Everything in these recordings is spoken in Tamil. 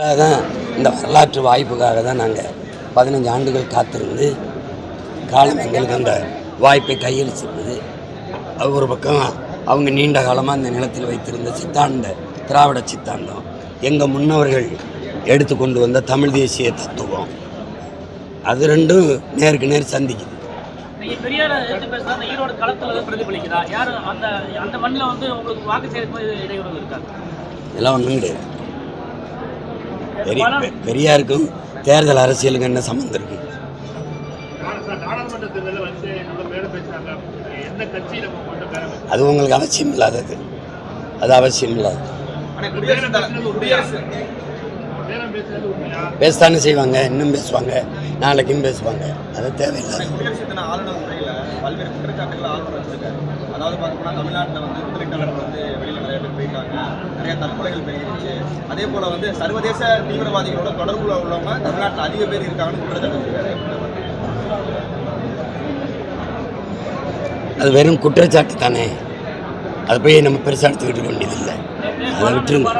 தான் இந்த வரலாற்று வாய்ப்புக்காக தான் நாங்கள் பதினஞ்சு ஆண்டுகள் காத்திருந்து காலம் எங்களுக்கு அந்த வாய்ப்பை கையளிச்சிருந்தது. அது ஒரு பக்கம் அவங்க நீண்ட காலமாக அந்த நிலத்தில் வைத்திருந்த சித்தாந்த திராவிட சித்தாந்தம் எங்கள் முன்னவர்கள் எடுத்து கொண்டு வந்த தமிழ் தேசிய தத்துவம் அது ரெண்டும் நேருக்கு நேர் சந்திக்குது. இதெல்லாம் ஒன்றும் கிடையாது. பெரிய பெரியாருக்கும் தேர்தல் அரசியலுக்கு என்ன சம்மந்தம் இருக்கு? அது உங்களுக்கு அவசியம் இல்லாதது. அது அவசியம் இல்லாதது. பேசத்தானே செய்வாங்க இன்னும் பேசுவாங்க நாளைக்கும் பேசுவாங்க. அது தேவையில்லை பல்வேறு குற்றச்சாட்டுகள் ஆளுநர் வச்சிருக்காரு. அதாவது பார்த்தோம்னா தமிழ்நாட்டில் வந்து முதலீட்டாளர்கள் வந்து வெளியில் போயிட்டாங்க நிறைய தற்கொலைகள் பெருகிருச்சு. அதே போல வந்து சர்வதேச தீவிரவாதிகளோட தொடர்புல உள்ளவங்க தமிழ்நாட்டில் அதிக பேர் இருக்காங்கன்னு குற்றச்சாட்டு அது வெறும் குற்றச்சாட்டு தானே. அதை போய் நம்ம பெருசாக எடுத்துக்கிட்டு வேண்டியதில்லை. அதை விட்டுருங்க.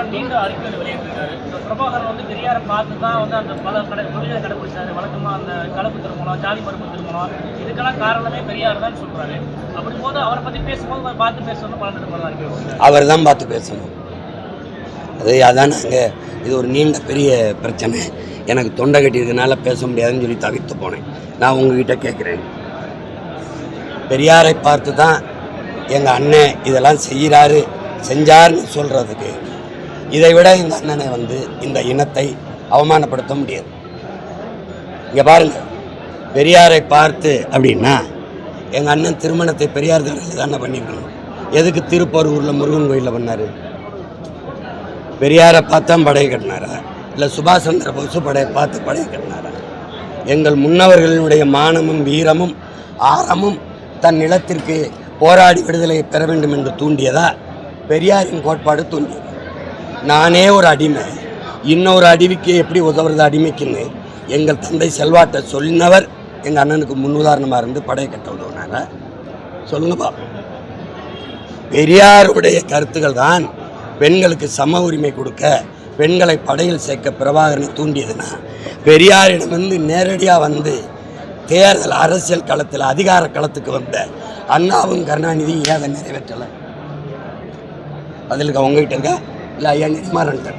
நீண்ட பிரபாகரன் வந்து பெரியாரை பார்த்து தான் வந்து அந்த பல கடை தொழிலை கடைபிடிச்சாரு. வழக்கமாக அந்த கலப்பு திருமணம் ஜாதி மறுப்பு திருமணம் இதுக்கெல்லாம் காரணமே பெரியார் தான் சொல்றாரு. அப்படி போது அவரை பத்தி பேசும்போது பார்த்து பேசணும் பலன் தான் இருக்கு அவர் தான் பார்த்து பேசணும். அது அதான் நாங்கள் இது ஒரு நீண்ட பெரிய பிரச்சனை. எனக்கு தொண்டை கட்டியிருக்கனால பேச முடியாதுன்னு சொல்லி தவிர்த்து போனேன். நான் உங்ககிட்ட கேட்குறேன். பெரியாரை பார்த்து தான் எங்கள் அண்ணன் இதெல்லாம் செய்கிறாரு செஞ்சார்னு சொல்கிறதுக்கு இதை விட இந்த அண்ணனை வந்து இந்த இனத்தை அவமானப்படுத்த முடியாது. இங்கே பாருங்க பெரியாரை பார்த்து அப்படின்னா எங்கள் அண்ணன் திருமணத்தை பெரியார் திடலில் தானே பண்ணியிருக்கணும். எதுக்கு திருப்பரூரில் முருகன் கோயிலில் பண்ணார்? பெரியாரை பார்த்தா படையை கட்டினாரா? இல்லை சுபாஷ் சந்திர போஸ் படையை பார்த்து படையை கட்டினாரா? எங்கள் முன்னவர்களுடைய மானமும் வீரமும் ஆரமும் தன் நிலத்திற்கு போராடி விடுதலை பெற வேண்டும் என்று தூண்டியதா பெரியாரின் கோட்பாடு தூண்டியது. நானே ஒரு அடிமை. இன்னொரு அடிமைக்கு எப்படி உதவுறது அடிமைக்குன்னு எங்கள் தந்தை செல்வாட்டை சொன்னவர் எங்கள் அண்ணனுக்கு முன்னுதாரணமாக இருந்து படையை கட்ட உதவுனாரா சொல்லுங்கப்பா. பெரியாருடைய கருத்துக்கள் தான் பெண்களுக்கு சம உரிமை கொடுக்க பெண்களை படையில் சேர்க்க பிரபாகரனை தூண்டியதுன்னா பெரியாரிடமிருந்து நேரடியாக வந்து தேர்தல் அரசியல் களத்தில் அதிகார களத்துக்கு வந்த அண்ணாவும் கருணாநிதியும் ஏன் அதை நிறைவேற்றலை? பதிலுக்கு அவங்ககிட்ட இருக்கா? லயன் ஐயா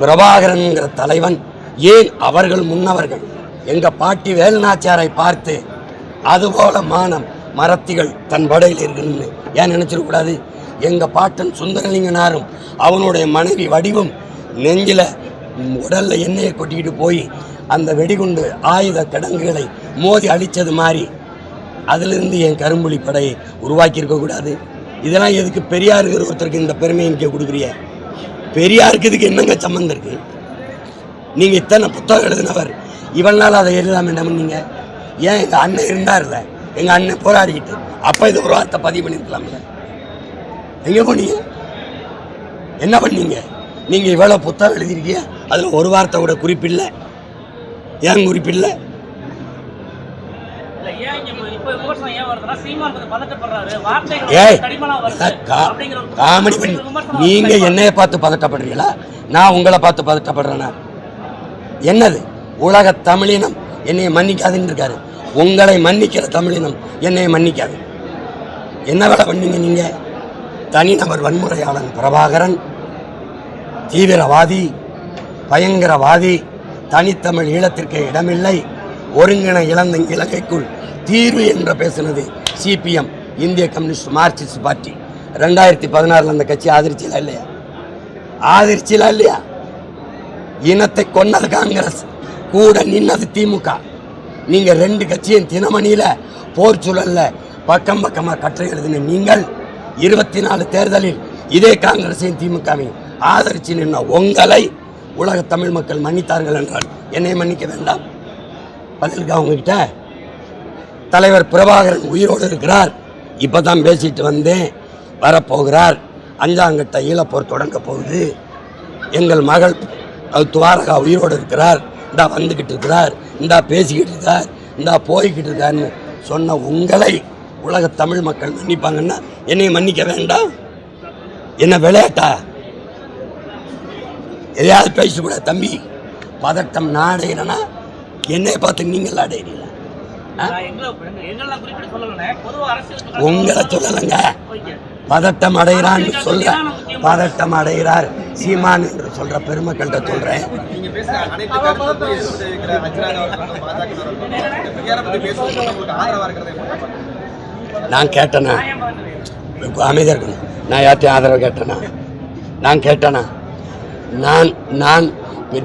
பிரபாகரன்கிற தலைவன் ஏன் அவர்கள் முன்னவர்கள்? எங்கள் பாட்டி வேலுநாச்சாரை பார்த்து அதுபோல மானம் மரத்திகள் தன் படையில் இருக்குன்னு ஏன் நினச்சிடக்கூடாது எங்கள் பாட்டன் சுந்தரலிங்கனாரும் அவனுடைய மனைவி வடிவும் நெஞ்சில உடலில் எண்ணெயை கொட்டிக்கிட்டு போய் அந்த வெடிகுண்டு ஆயுத கிடங்குகளை மோதி அழிச்சது மாதிரி அதிலிருந்து என் கரும்புலி படையை உருவாக்கியிருக்கக்கூடாது இதெல்லாம் எதுக்கு பெரியாருங்கிற ஒருத்தருக்கு இந்த பெருமையை இங்கே கொடுக்குறிய பெரியாருக்கு இதுக்கு என்னங்க சம்மந்தம் இருக்கு? நீங்கள் இத்தனை புத்தகம் எழுதினவர். இவனால் நாள் அதை எழுதாம என்ன நீங்கள் ஏன் எங்கள் அண்ணன் இருந்தார்ல? எங்கள் அண்ணன் போராடிக்கிட்டு. அப்போ இது ஒரு வார்த்தை பதிவு பண்ணியிருக்கலாம்ல எங்கே போனீங்க? என்ன பண்ணீங்க? நீங்கள் இவ்வளோ புத்தகம் எழுதிருக்கீங்க அதில் ஒரு வார்த்தை கூட குறிப்பில்லை. ஏன் குறிப்பில்லை இல்ல ஏன் இங்க இப்ப- இப்ப விமர்சனம் ஏன் வருதுன்னா சீமான் வந்து பதட்டப்படுறாரு வார்த்தைகள் ஏய் காமெடி பண்ணி நீங்க. என்னைய பார்த்து பதட்டப்படுறீங்களா? நான் உங்களை பார்த்து பதட்டப்படுறேனா? என்னது? உலக தமிழினம் என்னைய மன்னிக்காதுன்னு இருக்காரு. உங்களை மன்னிக்கிற தமிழினம் என்னைய மன்னிக்காது. என்ன வேலை பண்ணீங்க நீங்க? தனிநபர் வன்முறையாளன் பிரபாகரன் தீவிரவாதி பயங்கரவாதி தனித்தமிழ் ஈழத்திற்கு இடமில்லை. ஒருங்கிணை இழந்த இலங்கைக்குள் தீர்வு என்று பேசினது சிபிஎம் இந்திய கம்யூனிஸ்ட் மார்க்சிஸ்ட் பார்ட்டி. ரெண்டாயிரத்தி பதினாறில் அந்த கட்சி ஆதரிச்சலா இல்லையா? ஆதரிச்சலா இல்லையா? இனத்தை கொன்னது காங்கிரஸ் கூட நின்னது திமுக. நீங்கள் ரெண்டு கட்சியின் தினமணியில் போர் சூழலில் பக்கம் பக்கமாக கற்றை எழுதின நீங்கள் இருபத்தி நாலு தேர்தலில் இதே காங்கிரஸையும் திமுகவையும் ஆதரிச்சு நின்ன உங்களை உலக தமிழ் மக்கள் மன்னித்தார்கள் என்றால் என்னை மன்னிக்க வேண்டாம். பதிலுக்கு அவங்ககிட்ட தலைவர் பிரபாகரன் உயிரோடு இருக்கிறார். இப்போ தான் பேசிட்டு வந்தேன். வரப்போகிறார். அஞ்சாங்கட்ட ஈழப்போர் தொடங்க போகுது. எங்கள் மகள் துவாரகா உயிரோடு இருக்கிறார். இந்தா வந்துக்கிட்டு இருக்கிறார். இந்தா பேசிக்கிட்டு இருக்கார். இந்தா போய்கிட்டு இருக்காருன்னு சொன்ன உங்களை உலக தமிழ் மக்கள் மன்னிப்பாங்கன்னா என்னை மன்னிக்க வேண்டாம். என்ன விளையாட்டா? எதையாவது பேசக்கூடாது தம்பி. பதட்டம் நாடுகிறேன்னா என்னை பார்த்து நீங்கள் அரசியல் உங்களை சொல்லலைங்க. பதட்டம் அடைகிறான்னு சொல்ற பதட்டம் அடைகிறார். சீமான் என்று சொல்ற பெருமக்கள்கிட்ட சொல்றேன்? நான் கேட்டேனா? இப்ப அமைதியா இருக்கணும். நான் யார்ட்டையும் ஆதரவு கேட்டேனா? நான் கேட்டேனா? நான் நான்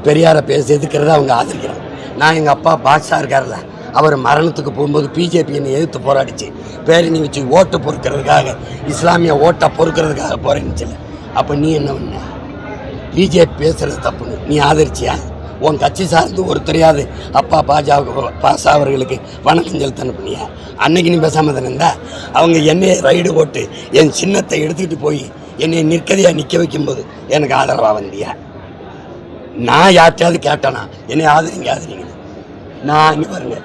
பெரியாரை பேச எதுக்கிறத அவங்க ஆதரிக்கிறேன் நான் எங்கள் அப்பா பாட்ஷா இருக்கார்ல அவர் மரணத்துக்கு போகும்போது பிஜேபி என்னை எதிர்த்து போராடிச்சு. பேரணி வச்சு ஓட்டு பொறுக்கிறதுக்காக இஸ்லாமிய ஓட்டை பொறுக்கிறதுக்காக போராடிச்சுல அப்போ நீ என்ன பண்ண? பிஜேபி பேசுகிறது தப்புன்னு. நீ ஆதரிச்சியா? உன் கட்சி சார்ந்து ஒருத்தரையாவது அப்பா பாஜாவுக்கு பாசா அவர்களுக்கு வணக்கம் செலுத்த அனுப்புனியா? அன்னைக்கு நீ பேசாமல் தானே இருந்தா? அவங்க என்னையை ரைடு போட்டு என் சின்னத்தை எடுத்துக்கிட்டு போய் என்னை நிற்கதையாக நிற்க வைக்கும்போது எனக்கு ஆதரவாக வந்தியா? நான் யார்ட்டையாவது கேட்டேனா? என்னை ஆதரிங்க ஆதரிங்க. நான் இங்கே பாருங்க.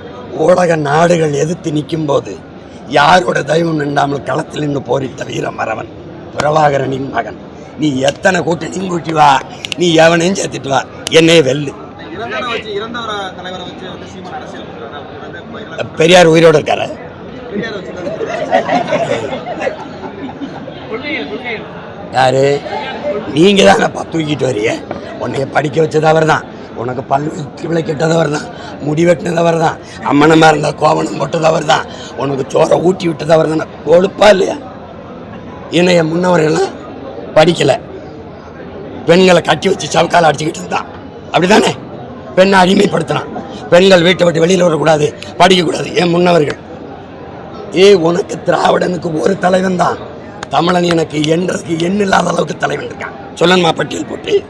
உலக நாடுகள் எதிர்த்து நிற்கும்போது யாரோட தெய்வம் நின்றாமல் களத்தில் நின்று போரிட்ட வீர மறவன் பிரபாகரனின் மகன். நீ எத்தனை கூட்டணியும் கூட்டி வா. நீ எவனையும் சேர்த்துட்டு வா. என்னைய வெல்லு. பெரியார் உயிரோடு இருக்காரு? யாரு? நீங்கள் தானப்பா தூக்கிட்டு வரிய உன்னைய படிக்க வச்சது அவர் தான் உனக்கு பல் விளை அவர் தான் முடி வெட்டினது அவர் தான் அம்மனமாக இருந்தால் கோவணம் போட்டது அவர் தான் உனக்கு சோறை ஊட்டி விட்டது அவர் தானே கொழுப்பா இல்லையா இணைய முன்னவர்கள்லாம் படிக்கலை. பெண்களை கட்டி வச்சு சவுக்கால் அடிச்சுக்கிட்டு இருந்தான். அப்படிதானே? பெண்ணை அடிமைப்படுத்தினான் பெண்கள் வீட்டை விட்டு வெளியில் வரக்கூடாது. படிக்கக்கூடாது. ஏன் முன்னவர்கள். ஏ உனக்கு திராவிடனுக்கு ஒரு தலைவன் தான் தமிழன் எனக்கு என்றதுக்கு எண் இல்லாத அளவுக்கு தலைவன் இருக்கான். சொல்லணுமா பட்டியல் போட்டு.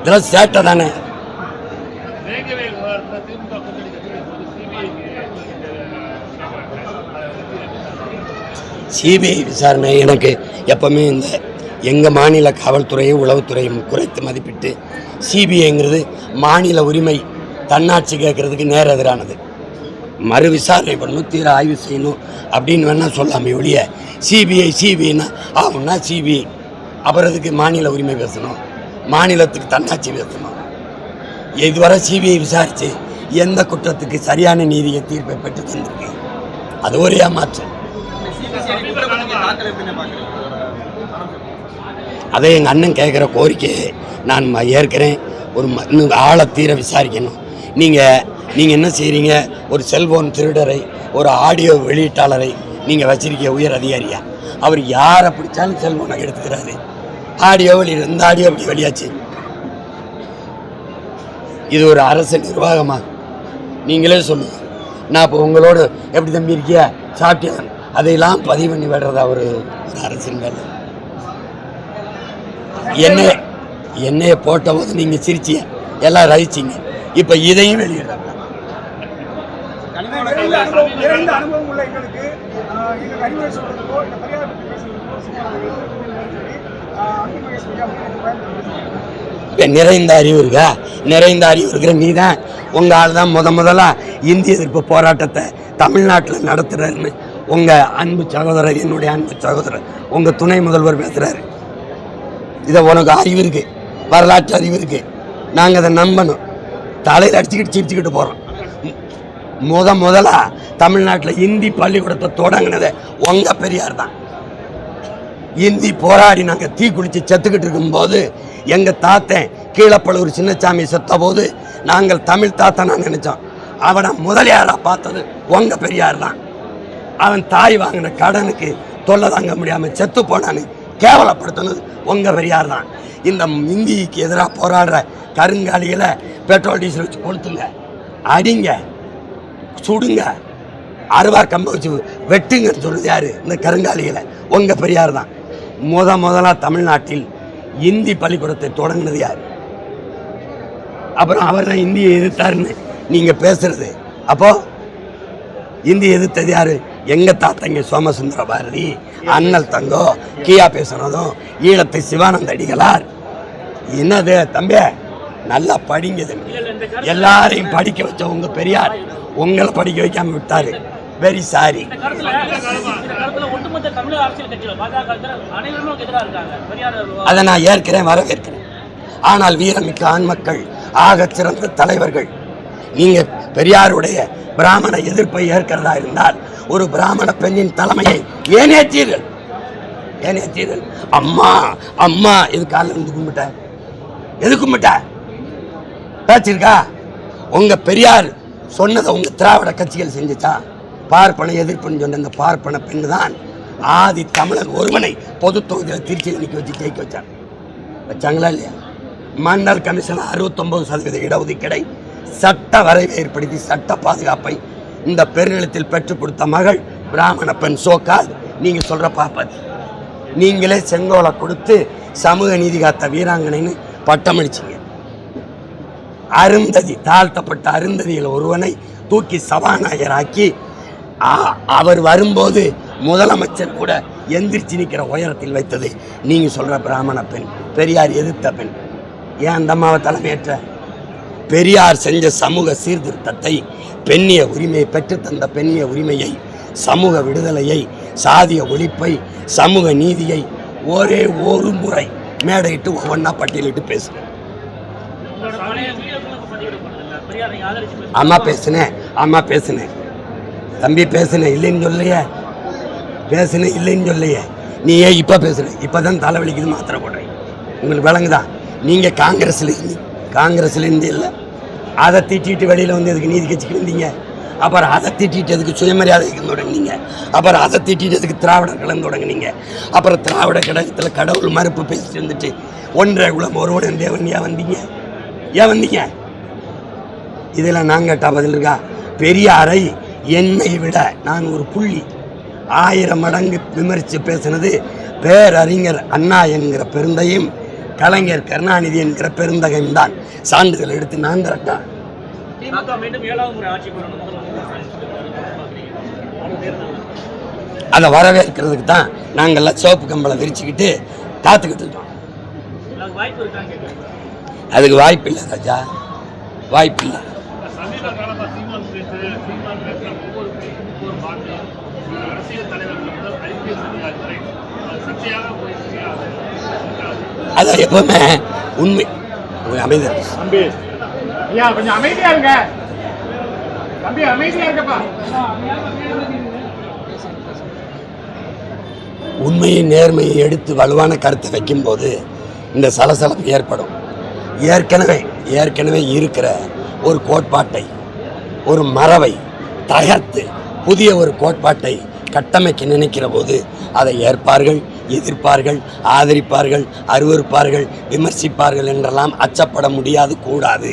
இதெல்லாம் சேட்டை தானே. சிபிஐ விசாரணை எனக்கு எப்பவுமே இந்த எங்கள் மாநில காவல்துறையும் உளவுத்துறையும் குறைத்து மதிப்பிட்டு சிபிஐங்கிறது மாநில உரிமை தன்னாட்சி கேட்கறதுக்கு நேர் எதிரானது. மறு விசாரணை பண்ணணும் தீர ஆய்வு செய்யணும் அப்படின்னு வேணால் சொல்லாமே ஒழிய சிபிஐ சிபிஐனா ஆகும்னா சிபிஐ அப்புறம் இதுக்கு மாநில உரிமை பேசணும்? மாநிலத்துக்கு தன்னாட்சி பேசணும். இதுவரை சிபிஐ விசாரித்து எந்த குற்றத்துக்கு சரியான நீதியை தீர்ப்பை பெற்று தந்திருக்கு? அது ஒரு ஏமாற்றம் அதை எங்கள் அண்ணன் கேட்குற கோரிக்கையை நான் ம- ஏற்கிறேன். ஒரு ம- இன்னும் ஆழ தீர விசாரிக்கணும். நீங்கள் நீங்கள் என்ன செய்கிறீங்க ஒரு செல்போன் திருடரை ஒரு ஆடியோ வெளியீட்டாளரை நீங்கள் வச்சிருக்க உயர் அதிகாரியா? அவர் யாரை பிடிச்சாலும் செல்போனை எடுத்துக்கிறாரு. ஆடியோ வெளியிட இந்த ஆடியோ அப்படி வெளியாச்சு. இது ஒரு அரசு நிர்வாகமா? நீங்களே சொல்லுங்க. நான் இப்போ உங்களோடு எப்படி தம்பி இருக்கியா? சாப்பிட்டியா அதையெல்லாம் பதிவு பண்ணி விடுறதா ஒரு அரசின் வேலை. என்னைய என்னைய போட்ட போது நீங்கள் சிரிச்சீங்க. எல்லாம் ரசிச்சிங்க. இப்போ இதையும் வெளியிடுறாங்க நிறைந்த அனுபவம் நிறைந்த அனுபவம் உள்ள எங்களுக்கு எங்களுக்கு அறிவுரை சொல்றதுக்கோ இந்த பெரியார் பற்றி பேசுறதுக்கோ நிறைந்த அறிவு இருக்கா? நிறைந்த அறிவு இருக்கிற நீ தான் உங்க ஆள் தான் முத முதலா இந்திய எதிர்ப்பு போராட்டத்தை தமிழ்நாட்டில் நடத்துறாருன்னு. உங்க அன்பு சகோதரர் என்னுடைய அன்பு சகோதரர் உங்க துணை முதல்வர் பேசுறாரு. இதை உனக்கு அறிவு இருக்கு வரலாற்று அறிவு இருக்கு. நாங்கள் அதை நம்பணும். தலையில் அடிச்சுக்கிட்டு சிரிச்சுக்கிட்டு போகிறோம் முத முதலா தமிழ்நாட்டில் இந்தி பள்ளிக்கூடத்தை தொடங்கினது உங்கள் பெரியார் தான். இந்தி போராடி நாங்கள் தீ குளித்து செத்துக்கிட்டு இருக்கும்போது எங்கள் தாத்தன் கீழப்பழுவூர் சின்னசாமி செத்த போது நாங்கள் தமிழ் தாத்தனா நினச்சோம். அவனை முதலியாராக பார்த்தது உங்கள் பெரியார் தான். அவன் தாய் வாங்கின கடனுக்கு தொல்லை தாங்க முடியாமல் செத்து போனான்னு கேவலப்படுத்தினது உங்கள் பெரியார் தான். இந்த இந்திக்கு எதிராக போராடுற கருங்காலிகளை பெட்ரோல் டீசல் வச்சு கொளுத்துங்க. அடிங்க. சுடுங்க. அருவார் கம்பை வச்சு வெட்டுங்கன்னு சொல்றது யாரு? இந்த கருங்காலிகளை. உங்கள் பெரியார் தான். முத முதலா தமிழ்நாட்டில் இந்தி பள்ளிக்கூடத்தை தொடங்கினது யார்? அப்புறம் அவர் தான் இந்தியை எதிர்த்தாருன்னு நீங்கள் பேசுறது. அப்போ இந்தி எதிர்த்தது யார்? எங்கள் தாத்தங்க சோமசுந்தர பாரதி அண்ணல் தங்கோ கியா பேசுனதும் ஈழத்தை சிவானந்த அடிகளார். என்னது தம்பி? நல்லா படிங்க தம்பி எல்லாரையும் படிக்க வச்ச உங்க பெரியார் உங்களை படிக்க வைக்காம விட்டாரு. வெரி சாரி அதை நான் ஏற்கிறேன் வரவேற்கிறேன். ஆனால் வீரமிக்க ஆண்மக்கள் ஆகச் சிறந்த தலைவர்கள் நீங்க பெரியாருடைய பிராமண எதிர்ப்பை ஏற்கிறதா இருந்தால் ஒரு பிராமண பெண்ணின் தலைமையை ஏன் ஏற்றீர்கள்? ஏன் ஏற்றீர்கள்? அம்மா அம்மா இது காலில் இருந்து கும்பிட்ட? எது கும்பிட்ட? பேச்சிருக்கா உங்கள் பெரியார் சொன்னதை உங்கள் திராவிட கட்சிகள் செஞ்சுச்சா? பார்ப்பன எதிர்ப்புன்னு சொன்ன இந்த பார்ப்பன பெண்ணு தான் ஆதி தமிழன் ஒருவனை பொது தொகுதியில் திருச்சியில் நிற்க வச்சு ஜெயிக்க வச்சார் வச்சாங்களா இல்லையா? மன்னர் கமிஷன் அறுபத்தொம்பது சதவீத இடஒதுக்கீடை சட்ட வரைவை ஏற்படுத்தி சட்ட பாதுகாப்பை இந்த பெருநிலத்தில் பெற்றுக் கொடுத்த மகள் பிராமண பெண் சோக்கால் நீங்கள் சொல்கிற பாப்பாது நீங்களே செங்கோலை கொடுத்து சமூக நீதி காத்த வீராங்கனைன்னு பட்டமளிச்சிங்க. அருந்ததி தாழ்த்தப்பட்ட அருந்ததியில் ஒருவனை தூக்கி சபாநாயகராக்கி அவர் வரும்போது முதலமைச்சர் கூட எந்திரிச்சு நிற்கிற உயரத்தில் வைத்தது. நீங்கள் சொல்கிற பிராமண பெண் பெரியார் எதிர்த்த பெண் ஏன் அந்த அம்மாவை தலைமையேற்ற? பெரியார் செஞ்ச சமூக சீர்திருத்தத்தை பெண்ணிய உரிமையை பெற்றுத் தந்த பெண்ணிய உரிமையை சமூக விடுதலையை சாதிய ஒழிப்பை சமூக நீதியை ஒரே ஒரு முறை மேடையிட்டு ஒவ்வொன்றா பட்டியலிட்டு பேசுகிறேன் உங்களோட பழைய வீடியோக்களும் பதிவிடப்படுதில்ல பெரியாரை ஆதரிச்சு பேசுறது. அம்மா பேசுனேன் அம்மா பேசுனேன். தம்பி பேசுனேன் இல்லைன்னு சொல்லையே பேசுனேன் இல்லைன்னு சொல்லையே நீ ஏன் இப்போ பேசுன இப்போ தான் தலைவலிக்குது மாத்திரை போடுறேன். உங்களுக்கு விளங்குதா? நீங்கள் காங்கிரஸில் இருந்து காங்கிரஸில் இருந்து இல்லை. அதை திட்டிட்டு வெளியில் வந்து எதுக்கு நீதி கட்சிக்கு இருந்தீங்க அப்புறம் அதை திட்டிட்டு எதுக்கு சுயமரியாதைக்கு தொடங்குனீங்க? அப்புறம் அதை திட்டிட்டு எதுக்கு திராவிட கலந்து தொடங்குனீங்க? அப்புறம் திராவிட கழகத்தில் கடவுள் மறுப்பு பேசிட்டு இருந்துட்டு ஒன்றரை குலம் ஒருவன் தேவன் ஏன் வந்தீங்க? ஏன் வந்தீங்க? இதில் நான் கேட்டா பதில் இருக்கா? பெரியாரை என்னை விட நான் ஒரு புள்ளி. ஆயிரம் மடங்கு விமர்சித்து பேசினது பேரறிஞர் அண்ணா என்கிற பெருந்தையும் கலைஞர் கருணாநிதி என்கிற பெருந்தகையும் தான். சான்றிதழ் எடுத்து நான் திரட்டா? திமுக மீண்டும் ஏழாவது முறை ஆட்சி பண்ணணும் முதல்வர் பாக்குறீங்க அடுத்த தேர்தல் அதை வரவேற்கிறதுக்கு தான் நாங்கள்லாம் சோப்பு கம்பளை விரிச்சுக்கிட்டு காத்துக்கிட்டு இருக்கோம். அதுக்கு வாய்ப்பு இல்லை ராஜா. வாய்ப்பு இல்லை. சமீப காலமா சீமான் பேசு சீமான் பேசுற ஒவ்வொரு பேச்சும் ஒவ்வொரு பாட்டும் அரசியல் தலைவர்கள் முதல் ஐபிஎஸ் அதிகாரி வரை சர்ச்சையாக போயிட்டு அது அதை எப்பவுமே உண்மை. உங்க அமைதி. தம்பி ஐயா கொஞ்சம் அமைதியா இருங்க. தம்பி அமைதியா இருக்கப்பா உண்மையை நேர்மையை எடுத்து வலுவான கருத்தை வைக்கும்போது இந்த சலசலப்பு ஏற்படும். ஏற்கனவே ஏற்கனவே இருக்கிற ஒரு கோட்பாட்டை ஒரு மரபை தகர்த்து புதிய ஒரு கோட்பாட்டை கட்டமைக்க நினைக்கிற போது அதை ஏற்பார்கள் எதிர்ப்பார்கள் ஆதரிப்பார்கள் அருவருப்பார்கள் விமர்சிப்பார்கள் என்றெல்லாம் அச்சப்பட முடியாது கூடாது.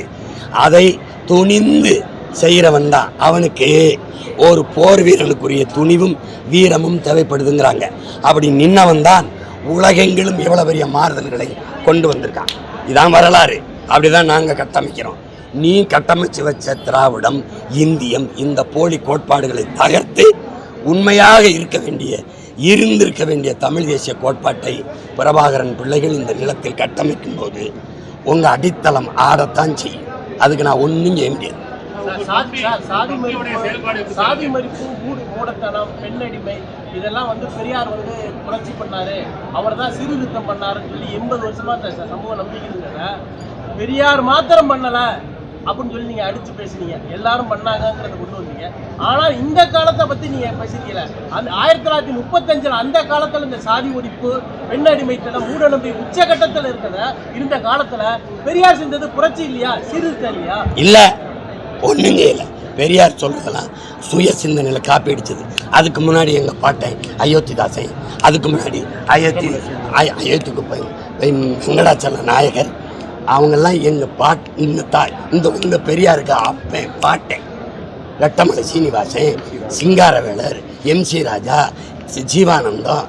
அதை துணிந்து செய்கிறவன் தான் அவனுக்கு ஒரு போர் வீரனுக்குரிய துணிவும் வீரமும் தேவைப்படுதுங்கிறாங்க. அப்படி நின்னவன் தான் உலகெங்கிலும் எவ்வளோ பெரிய மாறுதல்களை கொண்டு வந்திருக்கான். இதான் வரலாறு. அப்படிதான் நாங்கள் கட்டமைக்கிறோம். நீ கட்டமைச்சு வச்ச திராவிடம் இந்தியம் இந்த போலி கோட்பாடுகளை தகர்த்து உண்மையாக இருக்க வேண்டிய இருந்திருக்க வேண்டிய தமிழ் தேசிய கோட்பாட்டை பிரபாகரன் பிள்ளைகள் இந்த நிலத்தில் கட்டமைக்கும் போது உங்க அடித்தளம் ஆடத்தான் செய்யும். அதுக்கு நான் ஒன்றும் செய்ய முடியாது. சாதி சார், சாதி தம்பியுடைய மறுப்பு மூடத்தனம் பெண்ணடிமை இதெல்லாம் வந்து பெரியார் வந்து புரட்சி பண்ணாரு. அவர் தான் சீர்திருத்தம் பண்ணாருன்னு சொல்லி எண்பது வருஷமா இந்த ச- சமூக பெரியார் மாத்திரம் பண்ணல. அப்படின்னு சொல்லி நீங்க அடித்து பேசுனீங்க. எல்லாரும் பண்ணாங்கங்கிறத கொண்டு வந்தீங்க. ஆனால் இந்த காலத்தை பத்தி நீங்க பேசுறீங்கள அந்த ஆயிரத்தி தொள்ளாயிரத்தி முப்பத்தஞ்சில் அந்த காலத்துல இந்த சாதி ஒழிப்பு பெண் அடிமைத்தனம் மூடநம்பி உச்சகட்டத்தில் இருக்கிறத இருந்த காலத்துல பெரியார் செஞ்சது புரட்சி இல்லையா? சீர்திருத்தம் இல்லையா? இல்லை ஒன்றுங்க இல்லை. பெரியார் சொல்றதெல்லாம் சுய சிந்தனையில் காப்பி அடிச்சது. அதுக்கு முன்னாடி எங்கள் பாட்டன் அயோத்திதாசன் அதுக்கு முன்னாடி அயோத்தி அயோத்தி அயோத்திக்கு போய் வெங்கடாச்சல நாயகர் அவங்கெல்லாம் எங்கள் பாட் இந்த தாய் இந்த இந்த பெரியாருக்கு அப்பேன் பாட்டேன் ரெட்டமலை சீனிவாசன் சிங்காரவேலர் எம் சி ராஜா ஜீவானந்தம்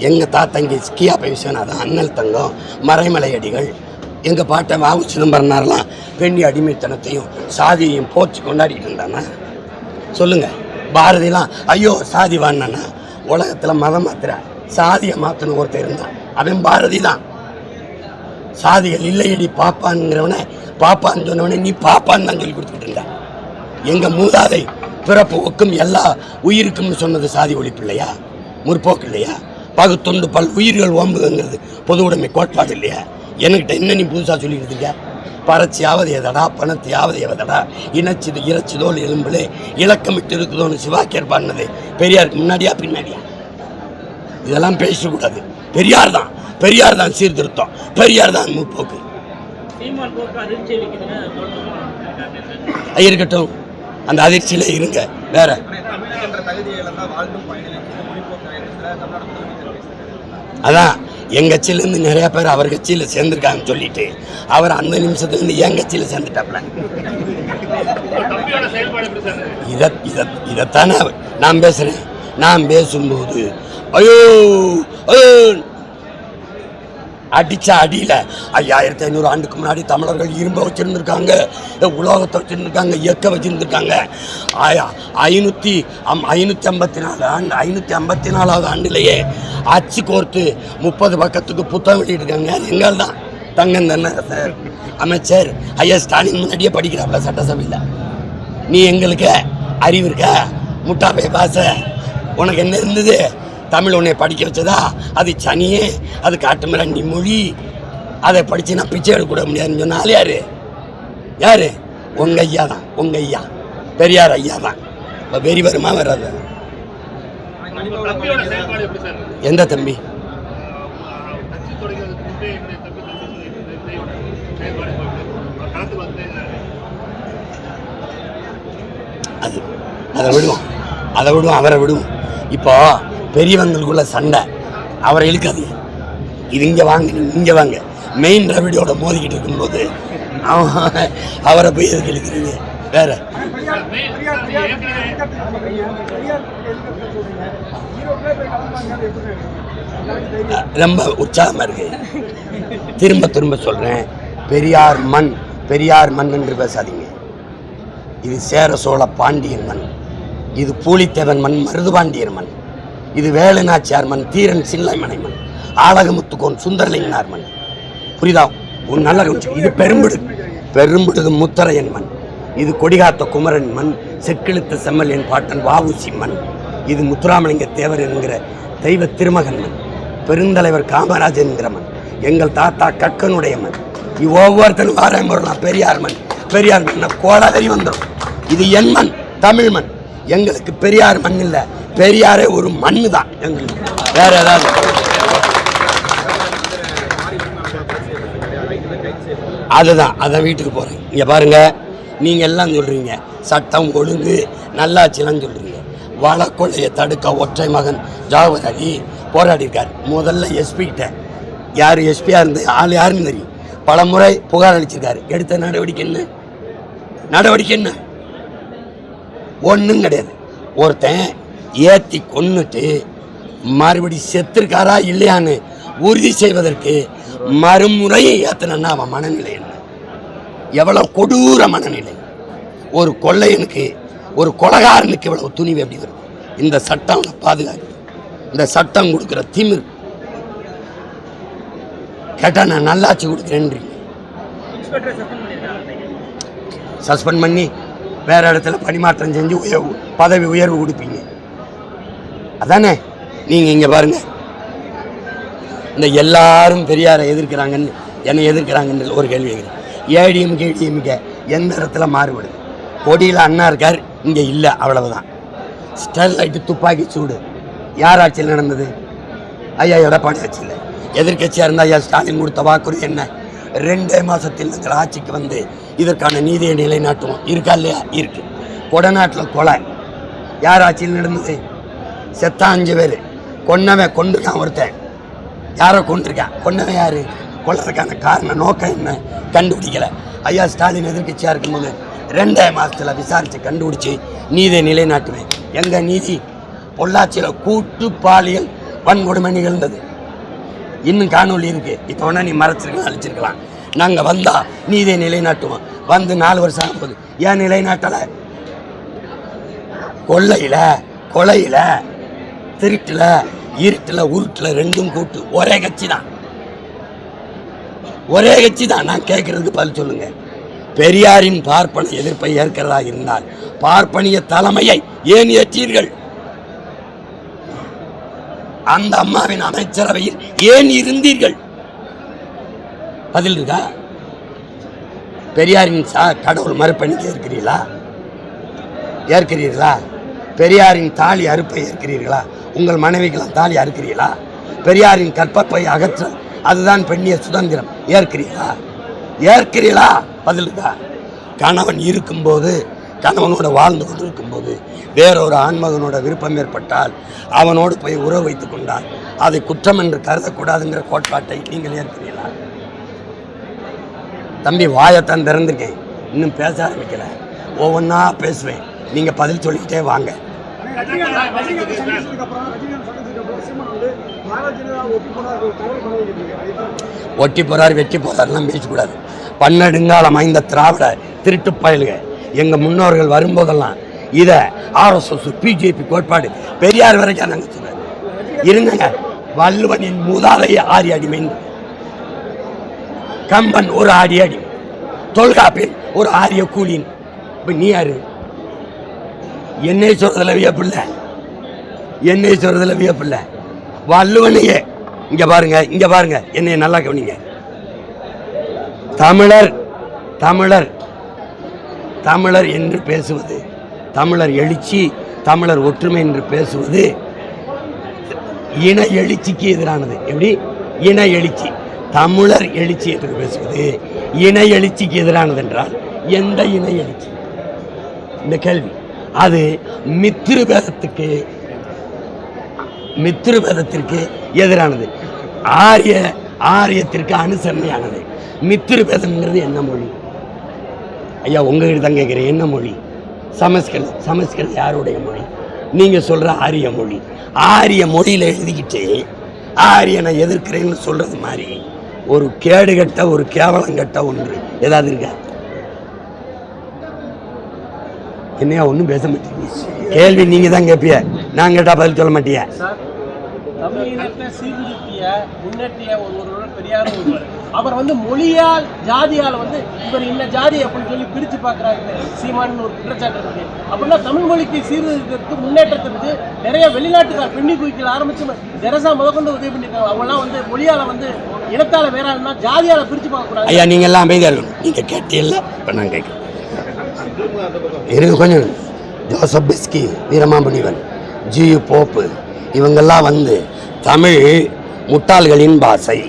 எங்கள் தாத்தங்கி கியாப்பை விஸ்வநாதன் அண்ணல் தங்கம் மறைமலை அடிகள் எங்கள் பாட்டை வாவு சிதம்பரனாரெலாம் பெண்ணி அடிமைத்தனத்தையும் சாதியையும் போச்சு கொண்டாடிட்டு இருந்தானா? சொல்லுங்கள் பாரதிலாம் ஐயோ சாதி வாண்ணா உலகத்தில் மதம் மாத்திர சாதியை மாற்றணும் ஒருத்தர் இருந்தான். அவன் பாரதி தான் சாதிகள் இல்லையடி பாப்பான்ங்கிறவனை பாப்பான்னு சொன்னவனே நீ பாப்பான்னு தான் சொல்லி கொடுத்துக்கிட்டு இருந்த. எங்கள் மூதாதை பிறப்பு ஒக்கும் எல்லா உயிருக்கும்னு சொன்னது சாதி ஒழிப்பு இல்லையா? முற்போக்கு இல்லையா? பகுத்தொண்டு பல் உயிர்கள் ஓம்புதுங்கிறது பொது உடைமை கோட்பாடு இல்லையா? என்கிட்ட என்ன நீ புதுசாக சொல்லிக்கிட்டு இருக்க? பறச்சியாவது எதடா பணத்தையாவது எவதடா இணைச்சது இறைச்சதோல் எலும்புலே இலக்கமிட்டு இருக்குதோன்னு சிவாக்கியர் பாடினது பெரியாருக்கு முன்னாடியா பின்னாடியா? இதெல்லாம் பேசக்கூடாது. பெரியார் தான். பெரியார் தான் சீர்திருத்தம். பெரியார் தான் முற்போக்கு இருக்கட்டும். அந்த அதிர்ச்சியில் இருங்க. வேற. அதான். என் கட்சியிலேருந்து நிறைய பேர் அவர் கட்சியில் சேர்ந்துருக்காங்கன்னு சொல்லிட்டு அவர் அந்த நிமிஷத்துலேருந்து என் கட்சியில் சேர்ந்துட்டாப்ல இதை இதை இதைத்தானே நான் பேசுகிறேன் நான் பேசும்போது ஐயோ ஐயோ அடித்த அடியில் ஐயாயிரத்தி ஐநூறு ஆண்டுக்கு முன்னாடி தமிழர்கள் இரும்பை வச்சுருந்துருக்காங்க உலோகத்தை வச்சுருந்துருக்காங்க இயக்க வச்சுருந்துருக்காங்க. ஆயா ஐநூற்றி அம் ஐநூற்றி ஐம்பத்தி நாலு ஆண்டு ஐநூற்றி ஐம்பத்தி நாலாவது ஆண்டுலேயே அச்சு கோர்த்து முப்பது பக்கத்துக்கு புத்தகம் வெளியிட்டிருக்காங்க. அது எங்கள் தான் தங்கம் தென்னரசர் அமைச்சர் ஐயா ஸ்டாலின் முன்னாடியே படிக்கிறாப்புல சட்டசபையில். நீ எங்களுக்கு அறிவு இருக்க? முட்டாப்பை பாச உனக்கு என்ன இருந்தது? தமிழ் உன்னை படிக்க வச்சதா? அது சனியே அது காட்டு மிராண்டி மொழி. அதை படித்து நான் பிச்சை எடுக்க முடியாதுன்னு சொன்னால் யார்? யார்? உங்கள் ஐயா தான் உங்கள் ஐயா. பெரியார் ஐயா தான். இப்போ வெறி வருமா வராது? எந்த தம்பி? அது அதை விடுவோம் அதை விடுவோம் அவரை விடுவோம். இப்போ பெரியவங்களுக்குள்ள சண்டை. அவரை இழுக்காதீங்க. இது இங்கே வாங்க இங்கே வாங்க. மெயின் ரவிடியோட மோதிக்கிட்டு இருக்கும்போது அவரை போய் எதுக்கு இழுக்கிறீங்க? வேற. ரொம்ப உற்சாகமாக இருக்கு. திரும்ப திரும்ப சொல்கிறேன் பெரியார் மண் பெரியார் மண் என்று பேசாதீங்க. இது சேர சோழ பாண்டியன் மண். இது பூலித்தேவன் மண் மருதுபாண்டியர் மண். இது வேலுநாச்சியார் மண் தீரன் சின்னைமனை ஆலகமுத்துக்கோன் சுந்தரலிங்கனார்மன் புரிதா புரியுதா? நல்ல கவனிச்சு. இது பெரும்பிடு. பெரும்பிடுது முத்தரையன் மண் இது கொடிகாத்த குமரன் மண் செக்கிழுத்த செம்மல் என் பாட்டன் வாவுசி மண் இது முத்துராமலிங்க தேவர் என்கிற தெய்வ திருமகன் மண் பெருந்தலைவர் காமராஜ் என்கிற மண் எங்கள் தாத்தா கக்கனுடைய மண் இது ஒவ்வொருத்தரும் வாரம் பெரியார் மண் பெரியார் மண் கோடாதறி வந்துடும் இது என் மண் தமிழ் மண் எங்களுக்கு பெரியார் மண் இல்லை பெரியாரே ஒரு மண்ணு தான் எங்களுக்கு வேற ஏதாவது? அதுதான் அதை வீட்டுக்கு போகிறேன் இங்கே பாருங்க நீங்கள் எல்லாம் சொல்கிறீங்க சட்டம் ஒழுங்கு நல்லாட்சிலாம் சொல்கிறீங்க வழக்கொள்ளையை தடுக்க ஒற்றை மகன் ஜாகவர் அலி போராடியிருக்கார். முதல்ல எஸ்பிகிட்ட யார் எஸ்பியாக இருந்து ஆள் யாருன்னு தெரியும். பல முறை புகார் அளிச்சிருக்காரு. எடுத்த நடவடிக்கை என்ன? நடவடிக்கை என்ன? ஒன்றும் கிடையாது. ஒருத்தன் ஏற்றி கொன்னுட்டு மறுபடி செத்துருக்காரா இல்லையான்னு உறுதி செய்வதற்கு மறுமுறையை ஏற்றினன்னா அவன் மனநிலை என்ன? எவ்வளோ கொடூர மனநிலை. ஒரு கொள்ளையனுக்கு ஒரு கொலகாரனுக்கு இவ்வளவு துணிவு எப்படி வருது? இந்த சட்டம் அவனை பாதுகாக்கு இந்த சட்டம் கொடுக்குற திமிர். கேட்டால் நான் நல்லாச்சு கொடுக்குறேன்றீங்க. சஸ்பெண்ட் பண்ணி வேறு இடத்துல பணிமாற்றம் செஞ்சு உயர்வு பதவி உயர்வு கொடுப்பீங்க. அதானே? நீங்கள் இங்கே பாருங்க. இந்த எல்லாரும் பெரியாரை எதிர்க்கிறாங்கன்னு என்னை எதிர்க்கிறாங்கன்னு ஒரு கேள்வி கேட்குறேன் ஏடிஎம் கேடிஎம்கே எந்த இடத்துல மாறுபடுது? கொடியில் அண்ணா இருக்கார் இங்கே இல்லை அவ்வளவுதான். ஸ்டெர்லைட்டு துப்பாக்கி சூடு. யார் ஆட்சியில் நடந்தது? ஐயா எடப்பாடி ஆட்சியில். எதிர்க்கட்சியாக இருந்தால் ஐயா ஸ்டாலின் கொடுத்த வாக்குறுதி என்ன? ரெண்டே மாதத்தில் நாங்கள் ஆட்சிக்கு வந்து இதற்கான நீதியை நிலைநாட்டுவோம். இருக்கா இல்லையா? இருக்கு. கொடநாட்டில் கொலை. யார் ஆட்சியில் நடந்தது? செத்தா அஞ்சு பேர். கொன்னவன் கொண்டுருக்கான் ஒருத்தன். யாரோ கொண்டுருக்கான் கொன்னவன் யாரு? கொல்லறதுக்கான காரணம் நோக்கம் என்ன? கண்டுபிடிக்கல. ஐயா ஸ்டாலின் எதிர்கட்சியாக இருக்கும்போது ரெண்டே மாசத்துல விசாரித்து கண்டுபிடிச்சி நீதியை நிலைநாட்டுவேன். எங்கள் நீதி? பொள்ளாச்சியில் கூட்டு பாலியல் வன்கொடுமை நிகழ்ந்தது. இன்னும் காணொளி இருக்கு. இப்போ வேணால் நீ மறைச்சிருக்கலாம் அழிச்சிருக்கலாம். நாங்கள் வந்தா நீதியை நிலைநாட்டுவோம். வந்து நாலு வருஷம் ஆகும் போது ஏன் நிலைநாட்டலை? கொள்ளையில கொலையில திருட்டில் இருட்டில் உருட்டில் ரெண்டும் கூட்டு. ஒரே கட்சி தான் ஒரே கட்சி தான் நான் கேட்குறதுக்கு பதில் சொல்லுங்க. பெரியாரின் பார்ப்பன எதிர்ப்பை ஏற்கிறதா இருந்தால் பார்ப்பனிய தலைமையை ஏன் ஏற்றீர்கள்? அந்த அம்மாவின் அமைச்சரவையில் ஏன் இருந்தீர்கள்? பதில் இருக்கா? பெரியாரின் சா கடவுள் மறுப்பணிக்கு ஏற்கிறீர்களா? ஏற்கிறீர்களா? பெரியாரின் தாலி அறுப்பை ஏற்கிறீர்களா? உங்கள் மனைவிக்கெல்லாம் தாலி அறுக்கிறீர்களா? பெரியாரின் கற்பப்பை அகற்ற அதுதான் பெண்ணிய சுதந்திரம். ஏற்கிறீர்களா? ஏற்கிறீர்களா? பதில் கணவன் இருக்கும்போது கணவனோட வாழ்ந்து கொண்டு இருக்கும்போது வேறொரு ஆண்மகனோட விருப்பம் ஏற்பட்டால் அவனோடு போய் உறவு வைத்துக் கொண்டால் அதை குற்றம் என்று கருதக்கூடாதுங்கிற கோட்பாட்டை நீங்கள் ஏற்கிறீர்களா? தம்பி வாயத்தான் திறந்திருக்கேன். இன்னும் பேச ஆரம்பிக்கல. ஒவ்வொன்றா பேசுவேன். நீங்கள் பதில் சொல்லிக்கிட்டே வாங்க. ஒட்டி போறார் வெட்டி போறாருலாம் பேசக்கூடாது. பன்னெடுங்காலம் ஐந்த திராவிட திருட்டு பயலுக. எங்கள் முன்னோர்கள் வரும்போதெல்லாம் இதை ஆர்எஸ்எஸ் பிஜேபி கோட்பாடு பெரியார் வரைக்கும் நாங்கள் சொல்றாரு இருந்தங்க வள்ளுவனின் மூதாதைய ஆரி அடிமைன்னு கம்பன் ஒரு ஆடி அடி தொல்காப்பின் ஒரு ஆரிய கூலின். இப்போ நீ யாரு? என்னை சொல்றதுல வியப்பில்லை என்னை சொல்றதுல வியப்பில்லை வள்ளுவனையே இங்க பாருங்க இங்க பாருங்க என்னை நல்லா கவனிங்க. தமிழர் தமிழர் தமிழர் என்று பேசுவது தமிழர் எழுச்சி தமிழர் ஒற்றுமை என்று பேசுவது இன எழுச்சிக்கு எதிரானது. எப்படி? இன எழுச்சி தமிழர் எழுச்சி என்று பேசுவது இன எழுச்சிக்கு எதிரானது என்றால் எந்த இன எழுச்சி? இந்த கேள்வி. அது மித்ருபேதத்துக்கு மித்ருபேதத்திற்கு எதிரானது. ஆரிய ஆரியத்திற்கு அனுசரணையானது. மித்ருபேதம்ங்கிறது என்ன மொழி? ஐயா உங்ககிட்ட தான் கேட்குறேன் என்ன மொழி? சமஸ்கிருதம் சமஸ்கிருதம் யாருடைய மொழி? நீங்கள் சொல்கிற ஆரிய மொழி. ஆரிய மொழியில் எழுதிக்கிட்டு ஆரியனை எதிர்க்கிறேன்னு சொல்கிறது மாதிரி ஒரு கேடுகட்ட ஒரு கேவலங்கட்ட ஒன்று. ஏதாவது இருக்கா? என்னையா ஒன்றும் பேச மாட்டீங்க? கேள்வி நீங்கள் தான் கேட்பிய நான் கேட்டால் பதில் சொல்ல மாட்டியா? அவர் வந்து மொழியால் ஜாதியால் வந்து இவர் இந்த ஜாதி அப்படின்னு சொல்லி பிரிச்சு பார்க்குறாரு. சீமான் ஒரு குற்றச்சாட்டு இருக்கு அப்படின்னா தமிழ் மொழிக்கு சீர்திருத்தத்துக்கு முன்னேற்றத்திற்கு நிறைய வெளிநாட்டுக்கார் பெண்ணி குயிக்கல ஆரம்பிச்சு தெரசா முதற்கொண்டு உதவி பண்ணிருக்காங்க அவங்களாம் வந்து மொழியால வந்து இனத்தால வேற ஆளுனா ஜாதியால பிரிச்சு பார்க்கக்கூடாது. ஐயா நீங்கள் எல்லாம் அமைதியாக இருக்கணும். நீங்கள் கேட்டீல்ல இப்போ நான் கேட்குறேன். இருங்க கொஞ்சம். Joseph Beschi Veeramamunivan G U இவங்கெல்லாம் வந்து தமிழ் முட்டாள்களின் பாஷை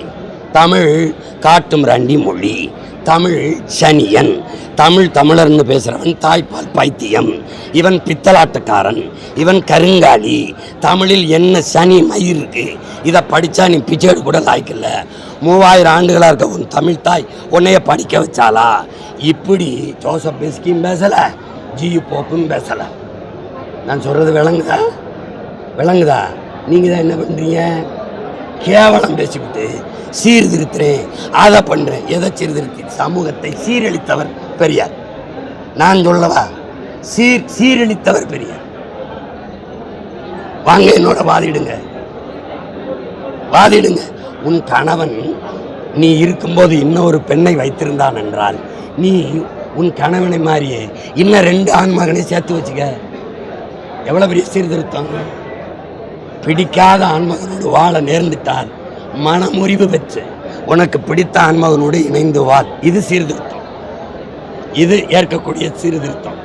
தமிழ் காட்டும் ரண்டி மொழி தமிழ் சனியன். தமிழ் தமிழர்னு பேசுகிறவன் தாய்ப்பால் பைத்தியம். இவன் பித்தலாட்டக்காரன். இவன் கருங்காலி. தமிழில் என்ன சனி மயிர் இருக்கு? இதை படித்தா நீ பிச்சேடு கூட லாய்க்கல மூவாயிரம் ஆண்டுகளாக இருக்க உன் தமிழ் தாய் உன்னைய படிக்க வச்சாலா இப்படி ஜோசப் பெஸ்கியும் பேசலை ஜி போப்பும் பேசலை. நான் சொல்கிறது விளங்குதா? விளங்குதா? நீங்கள் தான் என்ன பண்ணுறீங்க கேவலம் பேசிவிட்டு சீர்திருத்துறேன் அதை பண்ணுறேன் எதை சீர்திருத்தி? சமூகத்தை சீரழித்தவர் பெரியார். நான் சொல்லவா? சீர் சீரழித்தவர் பெரியார். வாங்க என்னோட வாதிடுங்க. வாதிடுங்க. உன் கணவன் நீ இருக்கும்போது இன்னொரு பெண்ணை வைத்திருந்தான் என்றால் நீ உன் கணவனை மாதிரியே இன்னும் ரெண்டு ஆண் மகனை சேர்த்து வச்சுக்க. எவ்வளோ பெரிய சீர்திருத்தம்? பிடிக்காத ஆண்மகனோடு வாழ நேர்ந்துட்டால் மனமுறிவு பெற்று உனக்கு பிடித்த ஆன்மாவனோடு இணைந்து வா இது சீர்திருத்தம். இது ஏற்கக்கூடிய சீர்திருத்தம்.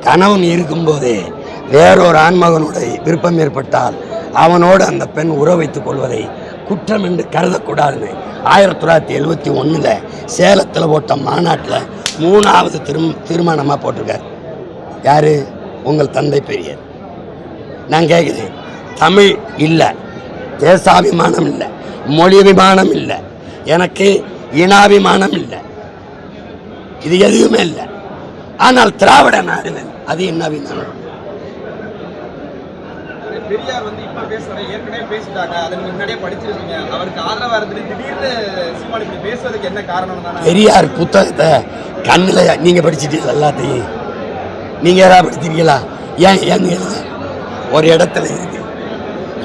கணவன் இருக்கும்போதே வேறொரு ஆன்மகனுடைய விருப்பம் ஏற்பட்டால் அவனோடு அந்த பெண் உறவு வைத்துக் கொள்வதை குற்றம் என்று கருதக்கூடாதுன்னு ஆயிரத்தி தொள்ளாயிரத்தி எழுபத்தி ஒன்றில் சேலத்தில் போட்ட மாநாட்டில் மூணாவது திரும் தீர்மானமாக போட்டிருக்கார். யார்? உங்கள் தந்தை பெரியர். நான் கேட்குறேன் தமிழ் இல்லை. தேசாபிமானம் இல்லை மொழி அபிமானம் இல்லை எனக்கு இனாபிமானம் இல்லை இது எதுவுமே இல்லை. ஆனால் திராவிட நாடுகள் அது என்ன அபிமானம்? பெரியார் வந்து இப்ப பேசுறேன் ஏற்கனவே பேசிட்டாங்க. அதை நீங்க முன்னாடியே படிச்சிருக்கீங்க. அவருக்கு ஆதரவா இருந்துட்டு திடீர்னு சீமான் இப்படி பேசுறதுக்கு என்ன காரணம் தானே? பெரியார் புத்தகத்தை கண்ணில் நீங்கள் படிச்சிட்டீங்க எல்லாத்தையும். நீங்கள் யாராவது படிச்சிருக்கீங்களா? ஏன் எழுத ஒரு இடத்துல இருக்கு.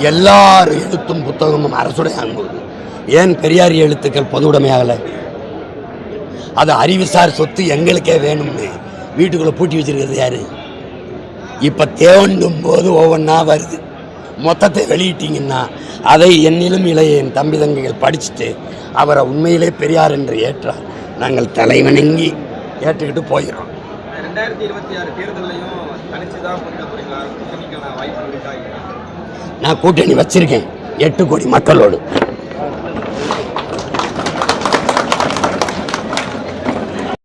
எல்லார் எழுத்தும் புத்தகமும் அரசுடைய அன்பு. ஏன் பெரியார் எழுத்துக்கள் பொதுவுடைமையாகல அது அறிவுசார் சொத்து எங்களுக்கே வேணும்னு வீட்டுக்குள்ளே பூட்டி வச்சிருக்கிறது யாரு? இப்போ தேவண்டும் போது ஒவ்வொன்றா வருது. மொத்தத்தை வெளியிட்டீங்கன்னா அதை என்னிலும் இளைய என் தம்பி தங்கைகள் படிச்சுட்டு அவரை உண்மையிலே பெரியார் என்று ஏற்றார் நாங்கள் தலைவணங்கி ஏற்றுக்கிட்டு போயிடுறோம் ரெண்டாயிரத்தி இருபத்தி ஆறு தேர்தலையும் தனிச்சு தான் வாய்ப்பு இருக்கா நான் கூட்டணி வச்சிருக்கேன். எட்டு கோடி மக்களோடு.